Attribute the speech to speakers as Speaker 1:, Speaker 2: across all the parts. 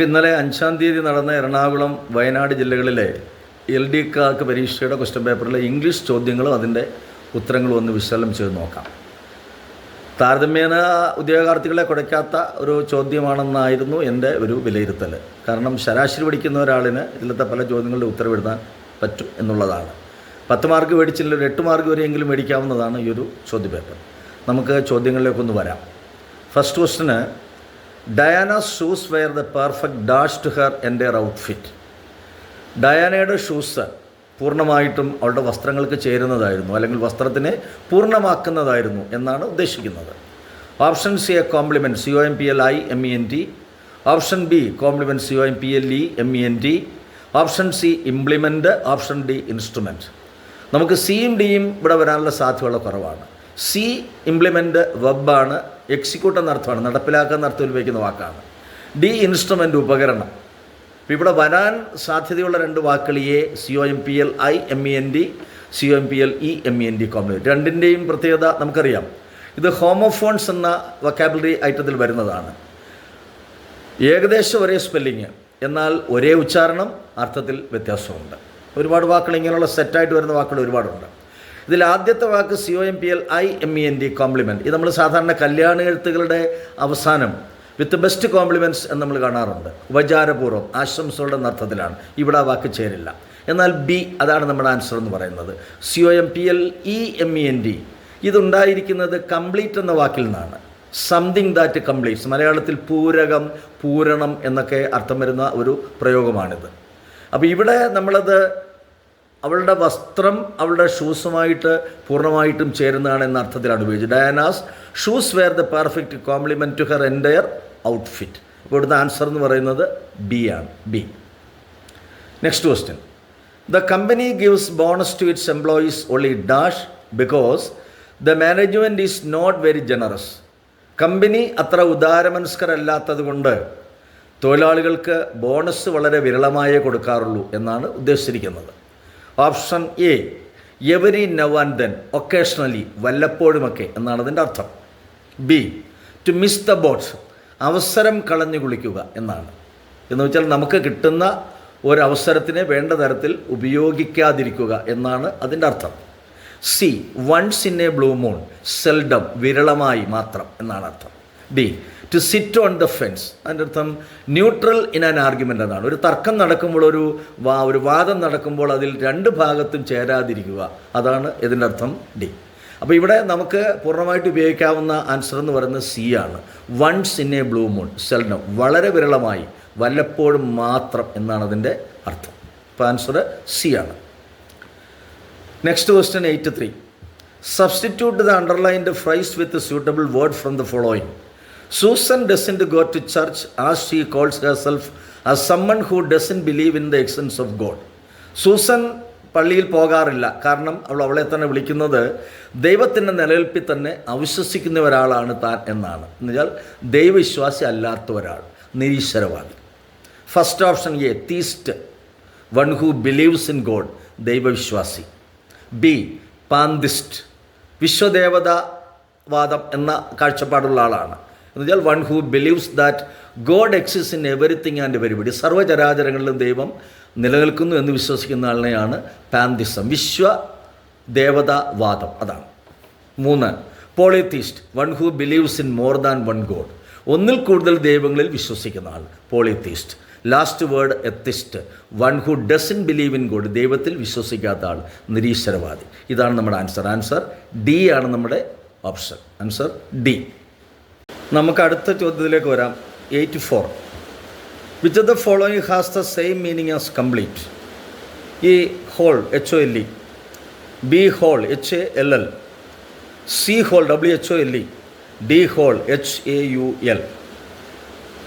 Speaker 1: നമുക്ക് ഇന്നലെ അഞ്ചാം തീയതി നടന്ന എറണാകുളം വയനാട് ജില്ലകളിലെ എൽ ഡി കാർക്ക് പരീക്ഷയുടെ ക്വസ്റ്റ്യൻ പേപ്പറിലെ ഇംഗ്ലീഷ് ചോദ്യങ്ങളും അതിന്റെ ഉത്തരങ്ങളും ഒന്ന് വിശകലനം ചെയ്ത് നോക്കാം. താരതമ്യേന ഉദ്യോഗാർത്ഥികളെ കുഴയ്ക്കാത്ത ഒരു ചോദ്യമാണെന്നായിരുന്നു എന്റെ ഒരു വിലയിരുത്തൽ. കാരണം ശരാശരി പഠിക്കുന്ന ഒരാളിന് ഇതിലത്തെ പല ചോദ്യങ്ങളുടെ ഉത്തരം എഴുതാൻ പറ്റും എന്നുള്ളതാണ്. പത്ത് മാർക്ക് മേടിച്ചില്ല ഒരു എട്ട് മാർക്ക് വരെയെങ്കിലും മേടിക്കാവുന്നതാണ് ഈ ഒരു ചോദ്യപേപ്പർ. നമുക്ക് ചോദ്യങ്ങളിലേക്കൊന്ന് വരാം. First question Diana shoes wear the perfect dash to her entire outfit ഡയാനയുടെ shoes പൂർണമായിട്ടും അവളുടെ വസ്ത്രങ്ങൾക്ക് ചേരുന്നതായിരുന്നു അല്ലെങ്കിൽ വസ്ത്രത്തിനെ പൂർണമാക്കുന്നതായിരുന്നു എന്നാണ് ഉദ്ദേശിക്കുന്നത്. Option C A complement C O M P L I M E N T option B complement C O M P L E M E N T option C implement option D instrument നമുക്ക് സിയും ഡിയും ഇവിടെ വരാനുള്ള സാധ്യതയുള്ള കുറവാണ്. C implement വെബാണ് execute എന്ന അർത്ഥമാണ് നടപ്പിലാക്കുക എന്ന ഉപയോഗിക്കുന്ന വാക്കാണ്. ഡി ഇൻസ്ട്രുമെന്റ് ഉപകരണം. അപ്പോൾ ഇവിടെ വരാൻ സാധ്യതയുള്ള രണ്ട് വാക്കുകൾ A C O M P L I M E N D C O M P L E M E N D കോമ്പിനേറ്റ് രണ്ടിന്റെയും പ്രത്യേകത നമുക്കറിയാം. ഇത് ഹോമോഫോൺസ് എന്ന വൊക്കാബുലറി ഐറ്റത്തിൽ വരുന്നതാണ്. ഏകദേശം ഒരേ സ്പെല്ലിങ് എന്നാൽ ഒരേ ഉച്ചാരണം അർത്ഥത്തിൽ വ്യത്യാസമുണ്ട്. ഒരുപാട് വാക്കുകൾ ഇങ്ങനെയുള്ള സെറ്റായിട്ട് വരുന്ന വാക്കുകൾ ഒരുപാടുണ്ട്. ഇതിൽ ആദ്യത്തെ വാക്ക് C O M P L I M E N D complement ഇത് നമ്മൾ സാധാരണ കല്യാണ എഴുത്തുകളുടെ അവസാനം വിത്ത് ബെസ്റ്റ് കോംപ്ലിമെന്റ്സ് എന്ന് നമ്മൾ കാണാറുണ്ട്. ഉപചാരപൂർവം ആശംസകളുടെ അർത്ഥത്തിലാണ്. ഇവിടെ ആ വാക്ക് ചേരില്ല. എന്നാൽ ബി അതാണ് നമ്മുടെ ആൻസർ എന്ന് പറയുന്നത്. C O M P L E M E N D ഇതുണ്ടായിരിക്കുന്നത് complete എന്ന വാക്കിൽ നിന്നാണ്. സംതിങ് ദാറ്റ് കംപ്ലീറ്റ്സ് മലയാളത്തിൽ പൂരകം പൂരണം എന്നൊക്കെ അർത്ഥം വരുന്ന ഒരു പ്രയോഗമാണിത്. അപ്പോൾ ഇവിടെ നമ്മളത് അവളുടെ വസ്ത്രം അവളുടെ ഷൂസുമായിട്ട് പൂർണമായിട്ടും ചേരുന്നതാണ് എന്ന അർത്ഥത്തിലാണ് ഉപയോഗിച്ചത് Diana's shoes wear the perfect complement to her entire outfit. അപ്പോൾ ഇവിടുത്തെ ആൻസർ എന്ന് പറയുന്നത് ബി ആണ്. B. Next question. The company gives bonus to its employees only dash because the management is not very generous. Company അത്ര ഉദാരമനസ്കരല്ലാത്തത് കൊണ്ട് തൊഴിലാളികൾക്ക് bonus വളരെ വിരളമായേ കൊടുക്കാറുള്ളൂ എന്നാണ് ഉദ്ദേശിച്ചിരിക്കുന്നത്. Option A every now and then occasionally വല്ലപ്പോഴുമൊക്കെ എന്നാണ് അതിന്റെ അർത്ഥം. B to miss the boats അവസരം കളഞ്ഞു കുളിക്കുക എന്നാണ്. എന്ന് വെച്ചാൽ നമുക്ക് കിട്ടുന്ന ഒരവസരത്തിനെ വേണ്ട തരത്തിൽ ഉപയോഗിക്കാതിരിക്കുക എന്നാണ് അതിന്റെ അർത്ഥം. C once in a blue moon seldom വിരളമായി മാത്രം എന്നാണ് അർത്ഥം. D to sit on the fence അതിന്റെ അർത്ഥം ന്യൂട്രൽ ഇൻ ആൻ ആർഗ്യുമെന്റ് എന്നാണ്. ഒരു തർക്കം നടക്കുമ്പോൾ ഒരു വാ ഒരു വാദം നടക്കുമ്പോൾ അതിൽ രണ്ട് ഭാഗത്തും ചേരാതിരിക്കുക. അതാണ് ഇതിന്റെ അർത്ഥം ഡി അപ്പോൾ ഇവിടെ നമുക്ക് പൂർണമായിട്ട് ഉപയോഗിക്കാവുന്ന ആൻസർ എന്ന് പറയുന്നത് സി ആണ്. Once in a blue moon seldom വളരെ വിരളമായി. വല്ലപ്പോഴും മാത്രം എന്നാണ് അതിന്റെ അർത്ഥം. അപ്പോൾ ആൻസർ സി ആണ്. Next question eight three substitute the underlined phrase with suitable word from the following Susan doesn't go to church as she calls herself as someone who doesn't believe in the existence of God Susan പള്ളിയിൽ പോകാറില്ല. കാരണം അവൾ അവളെ തന്നെ വിളിക്കുന്നത് ദൈവത്തിന്റെ നിലനിൽപ്പിൽ തന്നെ അവിശ്വസിക്കുന്ന ഒരാളാണ് താൻ എന്നാണ്. എന്നുവെച്ചാൽ ദൈവവിശ്വാസി അല്ലാത്ത ഒരാൾ നിരീശ്വരവാദി. First option A theist one who believes in God ദൈവവിശ്വാസി. B pantheist വിശ്വദേവതാവാദം എന്ന കാഴ്ചപ്പാടുള്ള ആളാണ്. എന്നുവെച്ചാൽ one who believes that God exists in everything and everybody സർവചരാചരങ്ങളിലും ദൈവം നിലനിൽക്കുന്നു എന്ന് വിശ്വസിക്കുന്ന ആളിനെയാണ് പാന്തിസം വിശ്വ ദേവതാവാദം അതാണ്. മൂന്ന് polytheist one who believes in more than one God ഒന്നിൽ കൂടുതൽ ദൈവങ്ങളിൽ വിശ്വസിക്കുന്ന ആൾ. Polytheist last word atheist one who doesn't believe in God ദൈവത്തിൽ വിശ്വസിക്കാത്ത ആൾ. നിരീശ്വരവാദി. ഇതാണ് നമ്മുടെ ആൻസർ ആൻസർ ഡി ആണ് നമ്മുടെ ഓപ്ഷൻ ആൻസർ ഡി നമുക്ക് അടുത്ത ചോദ്യത്തിലേക്ക് വരാം. Eight four which of the following has the same meaning as complete ഈ hole H O L E B hall H A L L C whole W H O L E D haul H A U L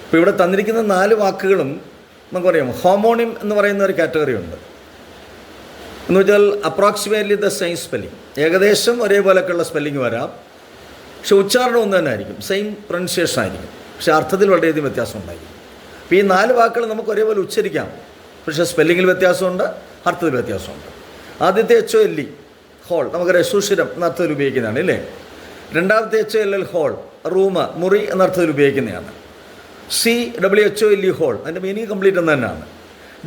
Speaker 1: ഇപ്പോൾ ഇവിടെ തന്നിരിക്കുന്ന നാല് വാക്കുകളും നമുക്കറിയാം. ഹോമോണിം എന്ന് പറയുന്ന ഒരു കാറ്റഗറി ഉണ്ട്. എന്ന് വെച്ചാൽ അപ്രോക്സിമേറ്റ്ലി ദ സെയിം സ്പെല്ലിംഗ് ഏകദേശം ഒരേപോലെയൊക്കെയുള്ള സ്പെല്ലിംഗ് വരാം. പക്ഷെ ഉച്ചാരണം ഒന്ന് തന്നെ ആയിരിക്കും. സെയിം പ്രൊനൗൺസിയേഷൻ ആയിരിക്കും. പക്ഷെ അർത്ഥത്തിൽ വളരെയധികം വ്യത്യാസം ഉണ്ടായിരിക്കും. അപ്പോൾ ഈ നാല് വാക്കുകൾ നമുക്ക് ഒരേപോലെ ഉച്ചരിക്കാം. പക്ഷേ സ്പെല്ലിങ്ങിൽ വ്യത്യാസമുണ്ട് അർത്ഥത്തിൽ വ്യത്യാസമുണ്ട്. ആദ്യത്തെ H O L E hole നമുക്കറിയാം സുഷിരം എന്ന അർത്ഥത്തിൽ ഉപയോഗിക്കുന്നതാണ് അല്ലേ രണ്ടാമത്തെ H L L hall room മുറി എന്ന അർത്ഥത്തിൽ ഉപയോഗിക്കുന്നതാണ്. C W H O L E whole അതിന്റെ മീനിങ് കംപ്ലീറ്റ് എന്ന് തന്നെയാണ്.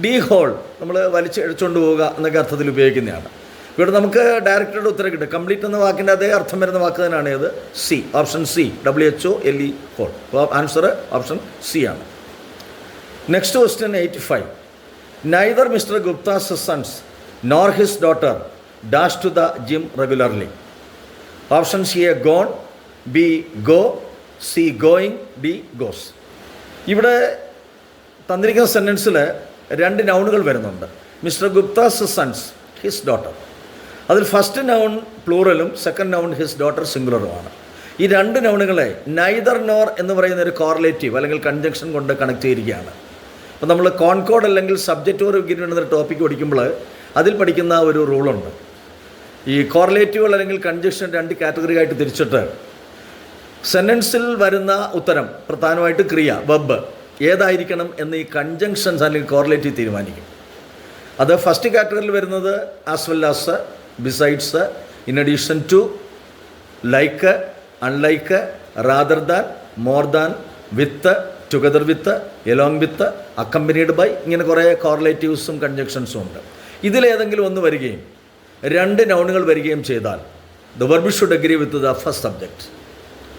Speaker 1: ഡി ഹോൾ നമ്മൾ വലിച്ച് അടിച്ചുകൊണ്ട് പോവുക എന്നൊക്കെ അർത്ഥത്തിൽ ഉപയോഗിക്കുന്നതാണ്. ഇവിടെ നമുക്ക് ഡയറക്ടറുടെ ഉത്തരം കിട്ടും കംപ്ലീറ്റ് എന്ന വാക്കിന്റെ അതേ അർത്ഥം വരുന്ന വാക്ക് തന്നെയാണ് ഏത്? C option C W H O L E അപ്പോൾ ആൻസർ ഓപ്ഷൻ സി ആണ്. Next question eighty five neither Mr Gupta sons nor his daughter dash to the gym regularly option C A gone B go C going D goes ഇവിടെ തന്നിരിക്കുന്ന സെന്റൻസിൽ രണ്ട് നൗണുകൾ വരുന്നുണ്ട്. Mr Gupta's sons his daughter അതിൽ first noun പ്ലൂറലും second noun his daughter സിംഗുലറുമാണ് ഈ രണ്ട് നൗണുകളെ നൈദർ നോർ എന്ന് പറയുന്ന ഒരു കോറിലേറ്റീവ് അല്ലെങ്കിൽ കൺജങ്ഷൻ കൊണ്ട് കണക്ട് ചെയ്തിരിക്കുകയാണ്. അപ്പോൾ നമ്മൾ കോൺകോഡ് അല്ലെങ്കിൽ സബ്ജക്റ്റ് ഓർ ഗിരി എന്നൊരു ടോപ്പിക് പഠിക്കുമ്പോൾ അതിൽ പഠിക്കുന്ന ഒരു റൂളുണ്ട് ഈ കോറിലേറ്റീവുകൾ അല്ലെങ്കിൽ കൺജക്ഷൻ രണ്ട് കാറ്റഗറി ആയിട്ട് തിരിച്ചിട്ട് സെന്റൻസിൽ വരുന്ന ഉത്തരം പ്രധാനമായിട്ട് ക്രിയ വെബ് ഏതായിരിക്കണം എന്ന് ഈ കൺജങ്ഷൻസ് അല്ലെങ്കിൽ കോറിലേറ്റീവ് തീരുമാനിക്കും. അത് ഫസ്റ്റ് കാറ്റഗറിയിൽ വരുന്നത് as well as besides in addition to like unlike rather than more than with together with along with accompanied by ഇങ്ങനെ കുറേ കോറിലേറ്റീവ്സും കൺജക്ഷൻസും ഉണ്ട്. ഇതിലേതെങ്കിലും ഒന്ന് വരികയും രണ്ട് നൗണുകൾ വരികയും ചെയ്താൽ the verb should agree with the first subject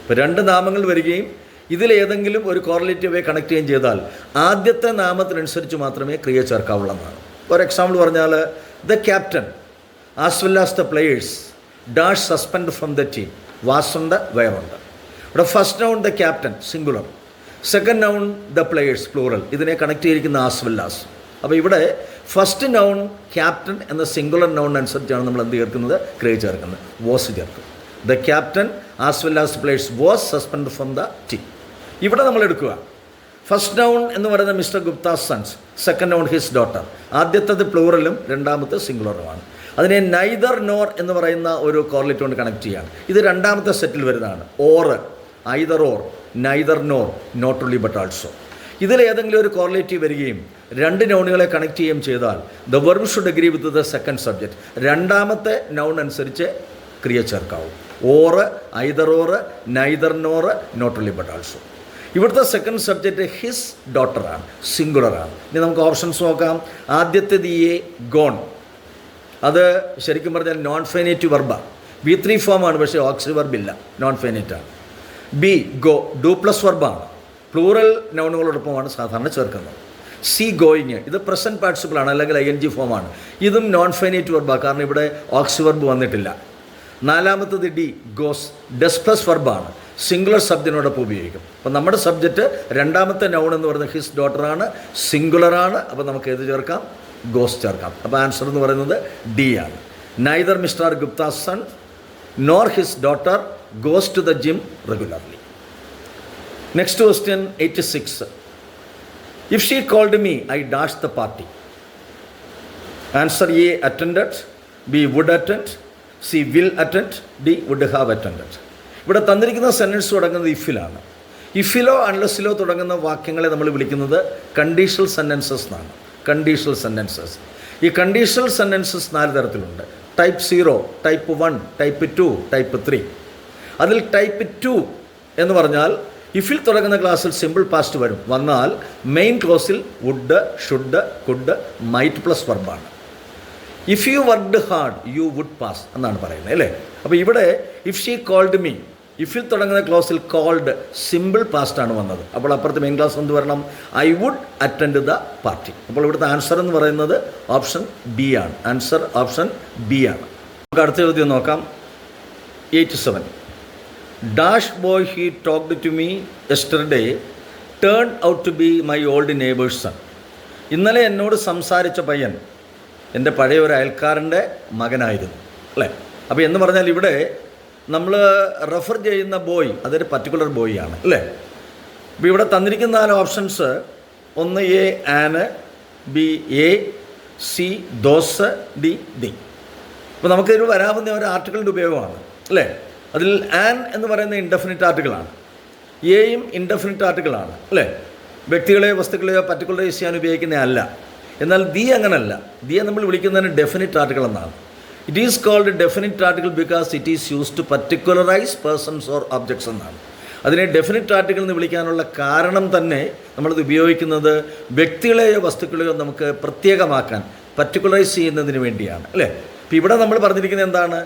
Speaker 1: ഇപ്പോൾ രണ്ട് നാമങ്ങൾ വരികയും ഇതിലേതെങ്കിലും ഒരു കോറിലേറ്റീവെ കണക്ട് ചെയ്യുകയും ചെയ്താൽ ആദ്യത്തെ നാമത്തിനനുസരിച്ച് മാത്രമേ ക്രിയ ചേർക്കാവുള്ളൂ എന്നാണ്. ഒരു എക്സാമ്പിൾ പറഞ്ഞാൽ the captain as well as the players dash suspend from the team വാസുണ്ട് വയറുണ്ട് ഇവിടെ first noun the captain singular second noun the players plural ഇതിനെ കണക്ട് ചെയ്തിരിക്കുന്ന ആസ് വെൽ ആസ് അപ്പോൾ ഇവിടെ ഫസ്റ്റ് നൗൺ ക്യാപ്റ്റൻ എന്ന സിംഗുലർ നൗൺ അനുസരിച്ചാണ് നമ്മൾ എന്ത് ചേർക്കുന്നത്? ക്രേ ചേർക്കുന്നത്. വോസ് ചേർക്കും the captain as well as players was suspend from the team ഇവിടെ നമ്മൾ എടുക്കുക. ഫസ്റ്റ് നൗൺ എന്ന് പറയുന്നത് Mr Gupta sons second noun his daughter ആദ്യത്തത് പ്ലൂറലും രണ്ടാമത്തെ സിംഗുലറുമാണ് അതിനെ നൈദർ നോർ എന്ന് പറയുന്ന ഒരു കോർലിറ്റ് കൊണ്ട് കണക്ട് ചെയ്യാണ്. ഇത് രണ്ടാമത്തെ സെറ്റിൽ വരുന്നതാണ്. Or either or neither nor not only but also ഇതിൽ ഏതെങ്കിലും ഒരു കോറിലേറ്റീവ് വരികയും രണ്ട് നൗണുകളെ കണക്ട് ചെയ്യുകയും ചെയ്താൽ the verb should agree with the second subject രണ്ടാമത്തെ നൗൺ അനുസരിച്ച് ക്രിയ ചേർക്കാവും. Or either or neither nor not only but also ഇവിടുത്തെ സെക്കൻഡ് സബ്ജക്റ്റ് ഹിസ് ഡോട്ടറാണ് സിംഗുലറാണ് ഇനി നമുക്ക് ഓപ്ഷൻസ് നോക്കാം. ആദ്യത്തേത് എ ഗോൺ അത് ശരിക്കും പറഞ്ഞാൽ നോൺ ഫൈനേറ്റ് വെർബാണ് ബി ത്രീ ഫോമാണ് പക്ഷേ ഓക്സി വെർബില്ല നോൺ ഫൈനേറ്റാണ് ബി ഗോ ഡു പ്ലസ് വെർബാണ് പ്ലൂറൽ നൗണുകളോടൊപ്പമാണ് സാധാരണ ചേർക്കുന്നത്. സി ഗോയിങ് ഇത് പ്രസന്റ് പാർട്ടിസിപ്പിൾ ആണ് അല്ലെങ്കിൽ ഐ എൻ ജി ഫോമാണ് ഇതും നോൺ ഫൈനേറ്റ് വെർബാണ് കാരണം ഇവിടെ ഓക്സി വെർബ് വന്നിട്ടില്ല. നാലാമത്തത് ഡി ഗോസ് ഡെസ് പ്ലസ് വെർബാണ് സിംഗുലർ സബ്ജക്റ്റിനോടൊപ്പം ഉപയോഗിക്കും. അപ്പം നമ്മുടെ സബ്ജക്റ്റ് രണ്ടാമത്തെ നൗൺ എന്ന് പറയുന്നത് ഹിസ് ഡോട്ടറാണ് സിംഗുലറാണ് അപ്പോൾ നമുക്ക് ഏത് ചേർക്കാം? ഗോസ് ചേർക്കാം. അപ്പോൾ ആൻസർ എന്ന് പറയുന്നത് ഡി ആണ്. Neither Mr Gupta son nor his daughter goes to the gym regularly next question eighty six if she called me I dash the party answer A attend B would attend C will attend D would have attended ഇവിടെ തന്നിരിക്കുന്ന sentence തുടങ്ങുന്നത് ഇഫിലാണ് ഇഫിലോ അൺലെസ്സിലോ തുടങ്ങുന്ന വാക്യങ്ങളെ നമ്മൾ വിളിക്കുന്നത് conditional sentences എന്നാണ്. Conditional sentences ഈ conditional sentences നാല് തരത്തിലുണ്ട്. Type zero type one type two type three അതിൽ ടൈപ്പ് ടു എന്ന് പറഞ്ഞാൽ ഇഫിൽ തുടങ്ങുന്ന ക്ലാസ്സിൽ സിമ്പിൾ പാസ്റ്റ് വരും. വന്നാൽ main ക്ലോസിൽ would should could might plus വർബാണ് if you worked hard you would pass എന്നാണ് പറയുന്നത് അല്ലേ? അപ്പോൾ ഇവിടെ ഇഫ് ഷീ കോൾഡ് മീ ഇഫിൽ തുടങ്ങുന്ന ക്ലോസിൽ കോൾഡ് സിമ്പിൾ പാസ്റ്റ് ആണ് വന്നത്. അപ്പോൾ അപ്പുറത്ത് മെയിൻ ക്ലാസ് എന്ത് വരണം? I would attend the party അപ്പോൾ ഇവിടുത്തെ ആൻസർ എന്ന് പറയുന്നത് ഓപ്ഷൻ ബി ആണ്. ആൻസർ ഓപ്ഷൻ ബി ആണ്. നമുക്ക് അടുത്ത ചോദ്യം നോക്കാം. Eight seven dash boy he talked to me yesterday turn out to be my old neighbour's son ഇന്നലെ എന്നോട് സംസാരിച്ച പയ്യൻ എന്റെ പഴയ ഒരു അയൽക്കാരന്റെ മകനായിരുന്നു. അല്ലേ? അപ്പോൾ എന്ന് പറഞ്ഞാൽ ഇവിടെ നമ്മൾ റെഫർ ചെയ്യുന്ന ബോയ് അതൊരു പർട്ടിക്കുലർ ബോയ് ആണ് അല്ലേ? അപ്പോൾ ഇവിടെ തന്നിരിക്കുന്ന നാല് ഓപ്ഷൻസ് ഒന്ന് A an B a C those D the അപ്പോൾ നമുക്കിതിൽ വരാവുന്ന ഒരു ആർട്ടിക്കിളിന്റെ ഉപയോഗമാണ് അല്ലേ? അതിൽ ആൻ എന്ന് പറയുന്ന ഇൻഡെഫിനിറ്റ് ആർട്ടിക്കിളാണ് എയും ഇൻഡെഫിനിറ്റ് ആർട്ടിക്കിളാണ് അല്ലേ? വ്യക്തികളെയോ വസ്തുക്കളെയോ പർട്ടിക്കുലറൈസ് ചെയ്യാൻ ഉപയോഗിക്കുന്നതല്ല എന്നാൽ ദി അങ്ങനല്ല. ദിയെ നമ്മൾ വിളിക്കുന്നതിന് ഡെഫിനിറ്റ് ആർട്ടിക്കിൾ എന്നാണ്. It is called definite article because it is use to particularize persons or objects എന്നാണ്. അതിനെ ഡെഫിനിറ്റ് ആർട്ടിക്കിൾ എന്ന് വിളിക്കാനുള്ള കാരണം തന്നെ നമ്മളത് ഉപയോഗിക്കുന്നത് വ്യക്തികളെയോ വസ്തുക്കളെയോ നമുക്ക് പ്രത്യേകമാക്കാൻ പർട്ടിക്കുലറൈസ് ചെയ്യുന്നതിന് വേണ്ടിയാണ് അല്ലേ? ഇപ്പോൾ ഇവിടെ നമ്മൾ പറഞ്ഞിരിക്കുന്നത് എന്താണ്?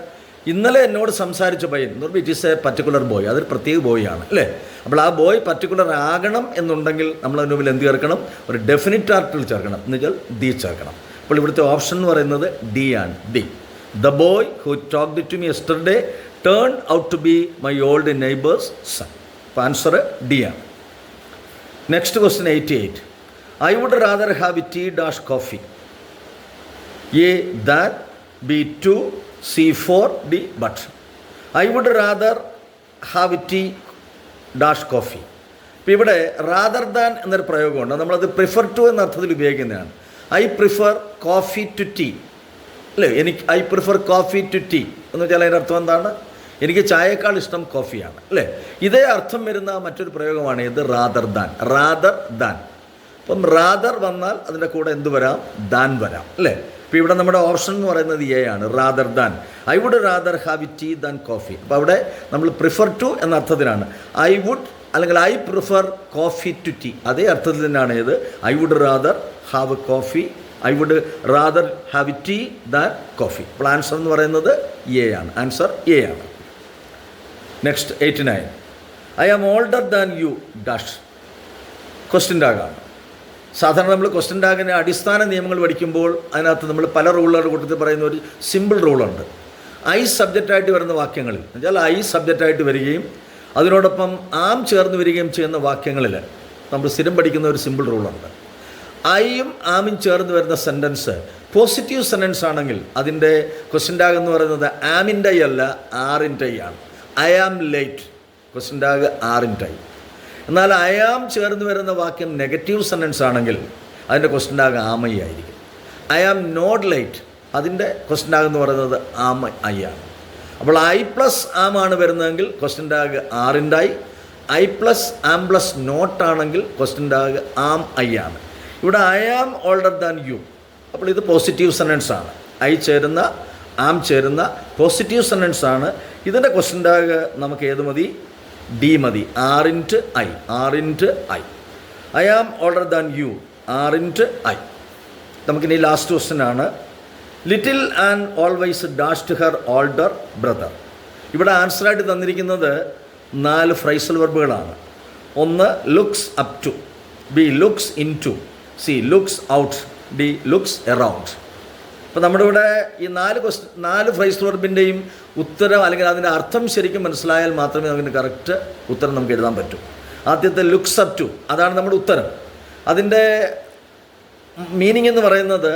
Speaker 1: ഇന്നലെ എന്നോട് സംസാരിച്ച പയ്യൻ എന്ന് പറയുമ്പോൾ it is a particular boy അതൊരു പ്രത്യേക ബോയ് ആണ് അല്ലേ? അപ്പോൾ ആ ബോയ് പർട്ടിക്കുലർ ആകണം എന്നുണ്ടെങ്കിൽ നമ്മൾ അതിന് മുമ്പിൽ എന്ത് ചേർക്കണം? ഒരു ഡെഫിനിറ്റ് ആർട്ടിക്കിൾ ചേർക്കണം എന്ന് വെച്ചാൽ ചേർക്കണം. അപ്പോൾ ഇവിടുത്തെ ഓപ്ഷൻ എന്ന് പറയുന്നത് ഡി ആണ് D the boy who talk to me yesterday turn out to be my old neighbour's son അപ്പോൾ ആൻസർ ഡി ആണ് next question eighty eight I would rather have tea dash coffee A that B to C for D but I would rather have tea dash coffee ഇപ്പോൾ ഇവിടെ rather than എന്നൊരു പ്രയോഗമുണ്ട്. നമ്മളത് prefer to എന്ന അർത്ഥത്തിൽ ഉപയോഗിക്കുന്നതാണ്. I prefer coffee to tea അല്ലേ എനിക്ക് I prefer coffee to tea എന്ന് വെച്ചാൽ അതിന്റെ അർത്ഥം എന്താണ്? എനിക്ക് ചായയേക്കാൾ ഇഷ്ടം കോഫിയാണ് അല്ലേ? ഇതേ അർത്ഥം വരുന്ന മറ്റൊരു പ്രയോഗമാണ് ഇത് റാദർ ദാൻ റാദർ ദാൻ അപ്പം റാദർ വന്നാൽ അതിന്റെ കൂടെ എന്ത് വരാം? ദാൻ വരാം. അല്ലേ? ഇപ്പോൾ ഇവിടെ നമ്മുടെ ഓപ്ഷൻ എന്ന് പറയുന്നത് എ ആണ് rather than I would rather have tea than coffee അപ്പോൾ അവിടെ നമ്മൾ പ്രിഫർ ടു എന്ന അർത്ഥത്തിലാണ്. ഐ വുഡ് അല്ലെങ്കിൽ I prefer coffee to tea അതേ അർത്ഥത്തിൽ തന്നെയാണ് ഇത്. I would rather have coffee I would rather have tea than coffee അപ്പോൾ ആൻസർ എന്ന് പറയുന്നത് എ ആണ്. ആൻസർ എ ആണ്. Next eighty nine I am older than you dash question ടാഗാണ് സാധാരണ നമ്മൾ ക്വസ്റ്റ്യൻ ടാഗിന് അടിസ്ഥാന നിയമങ്ങൾ പഠിക്കുമ്പോൾ അതിനകത്ത് നമ്മൾ പല റൂളുകളുടെ കൂട്ടത്തിൽ പറയുന്ന ഒരു സിമ്പിൾ റൂളുണ്ട് ഐ സബ്ജക്റ്റായിട്ട് വരുന്ന വാക്യങ്ങളിൽ എന്നുവെച്ചാൽ ഐ സബ്ജക്റ്റായിട്ട് വരികയും അതിനോടൊപ്പം ആം ചേർന്ന് വരികയും ചെയ്യുന്ന വാക്യങ്ങളിൽ നമ്മൾ സ്ഥിരം പഠിക്കുന്ന ഒരു സിമ്പിൾ റൂളുണ്ട് ഐയും ആമും ചേർന്ന് വരുന്ന സെന്റൻസ് പോസിറ്റീവ് സെന്റൻസ് ആണെങ്കിൽ അതിന്റെ ക്വസ്റ്റ്യൻ ടാഗ് എന്ന് പറയുന്നത് ആമിന്റെ അല്ല ആറിന്റെ ആണ്. I am late question tag ആറിന്റെ എന്നാൽ ഐ ആം ചേർന്ന് വരുന്ന വാക്യം നെഗറ്റീവ് സെന്റൻസ് ആണെങ്കിൽ അതിന്റെ ക്വസ്റ്റ്യൻ ടാഗ് ആമൈ ആയിരിക്കും. ഐ ആം നോട്ട് ലേറ്റ് അതിന്റെ ക്വസ്റ്റ്യൻ ടാഗ് എന്ന് പറയുന്നത് ആമ ഐ ആണ്. അപ്പോൾ ഐ പ്ലസ് ആം ആണ് വരുന്നതെങ്കിൽ ക്വസ്റ്റ്യൻ ടാഗ് ആറിന്റെ I. I plus am plus not ആണെങ്കിൽ ക്വസ്റ്റ്യൻ ടാഗ് ആം ഐ ആണ്. ഇവിടെ I am older than you അപ്പോൾ ഇത് പോസിറ്റീവ് സെന്റൻസ് ആണ്. ഐ ചേരുന്ന ആം ചേരുന്ന പോസിറ്റീവ് സെന്റൻസ് ആണ്. ഇതിന്റെ ക്വസ്റ്റ്യൻ ടാഗ് നമുക്ക് ഏത് മതി? ഡി മതി. Aren't I aren't I I am older than you aren't I നമുക്കിനി ലാസ്റ്റ് ക്വസ്റ്റ്യൻ ആണ്. Little and always dashed her older brother ഇവിടെ ആൻസറായിട്ട് തന്നിരിക്കുന്നത് നാല് ഫ്രൈസൽ വെർബുകളാണ് ഒന്ന് looks up to B looks into C looks out D looks around അപ്പോൾ നമ്മുടെ ഇവിടെ ഈ നാല് ക്വസ്റ്റ് നാല് ഫ്രൈസ് വർബിന്റെയും ഉത്തരം അല്ലെങ്കിൽ അതിന്റെ അർത്ഥം ശരിക്കും മനസ്സിലായാൽ മാത്രമേ നമുക്ക് കറക്റ്റ് ഉത്തരം നമുക്ക് എഴുതാൻ പറ്റൂ. ആദ്യത്തെ ലുക്സ് അപ് ടു അതാണ് നമ്മുടെ ഉത്തരം. അതിന്റെ മീനിങ് എന്ന് പറയുന്നത്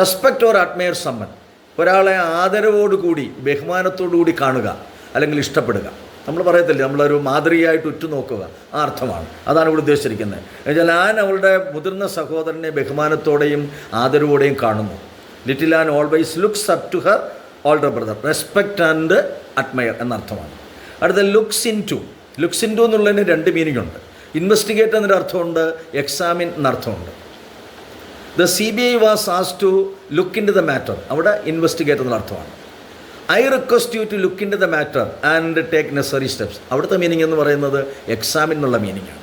Speaker 1: റെസ്പെക്റ്റ് ഓർ അഡ്മയർ സമ്മൻ ഒരാളെ ആദരവോടുകൂടി ബഹുമാനത്തോടുകൂടി കാണുക അല്ലെങ്കിൽ ഇഷ്ടപ്പെടുക. നമ്മൾ പറയത്തില്ലേ നമ്മളൊരു മാതൃകയായിട്ട് ഉറ്റുനോക്കുക. ആ അർത്ഥമാണ്. അതാണ് ഇവിടെ ഉദ്ദേശിച്ചിരിക്കുന്നത്. എന്നുവെച്ചാൽ ഞാൻ അവളുടെ മുതിർന്ന സഹോദരനെ ബഹുമാനത്തോടെയും ആദരവോടെയും കാണുന്നു. Little and always looks up to her older brother respect and admire എന്നർത്ഥമാണ്. അടുത്ത looks into looks into എന്നുള്ളതിന് രണ്ട് മീനിങ് ഉണ്ട് ഇൻവെസ്റ്റിഗേറ്റ് എന്നൊരു അർത്ഥമുണ്ട് examine എന്നർത്ഥമുണ്ട് the C B I was as to look into the matter അവിടെ investigate എന്നുള്ള അർത്ഥമാണ്. I request you to look into the matter and take necessary steps അവിടുത്തെ meaning എന്ന് പറയുന്നത് എക്സാമിൻ എന്നുള്ള ആണ്.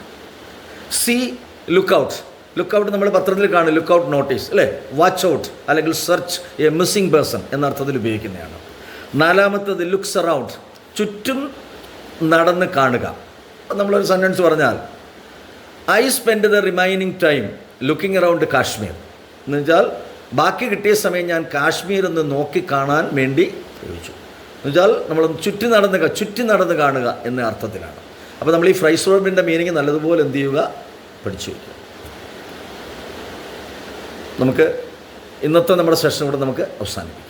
Speaker 1: C look out look out നമ്മൾ പത്രത്തിൽ കാണും. ലുക്ക് ഔട്ട് നോട്ടീസ് അല്ലേ? വാച്ച് ഔട്ട് അല്ലെങ്കിൽ സെർച്ച് എ മിസ്സിംഗ് പേഴ്സൺ എന്ന അർത്ഥത്തിൽ ഉപയോഗിക്കുന്നതാണ്. നാലാമത്തത് ലുക്സ് അറൗണ്ട് ചുറ്റും നടന്ന് കാണുക. നമ്മളൊരു സെന്റൻസ് പറഞ്ഞാൽ I spend the remaining time looking around Kashmir എന്ന് വെച്ചാൽ ബാക്കി കിട്ടിയ സമയം ഞാൻ കാശ്മീർ ഒന്ന് നോക്കി കാണാൻ വേണ്ടി ഉപയോഗിച്ചു. എന്നുവെച്ചാൽ നമ്മൾ ചുറ്റി നടന്ന് ചുറ്റി നടന്ന് കാണുക എന്ന അർത്ഥത്തിലാണ്. അപ്പോൾ നമ്മൾ ഈ ഫ്രൈസ് വേർബിന്റെ മീനിങ് നല്ലതുപോലെ എന്ത് ചെയ്യുക? പഠിച്ചു വയ്ക്കുക. നമുക്ക് ഇന്നത്തെ നമ്മുടെ സെഷൻ കൂടെ നമുക്ക് അവസാനിപ്പിക്കാം.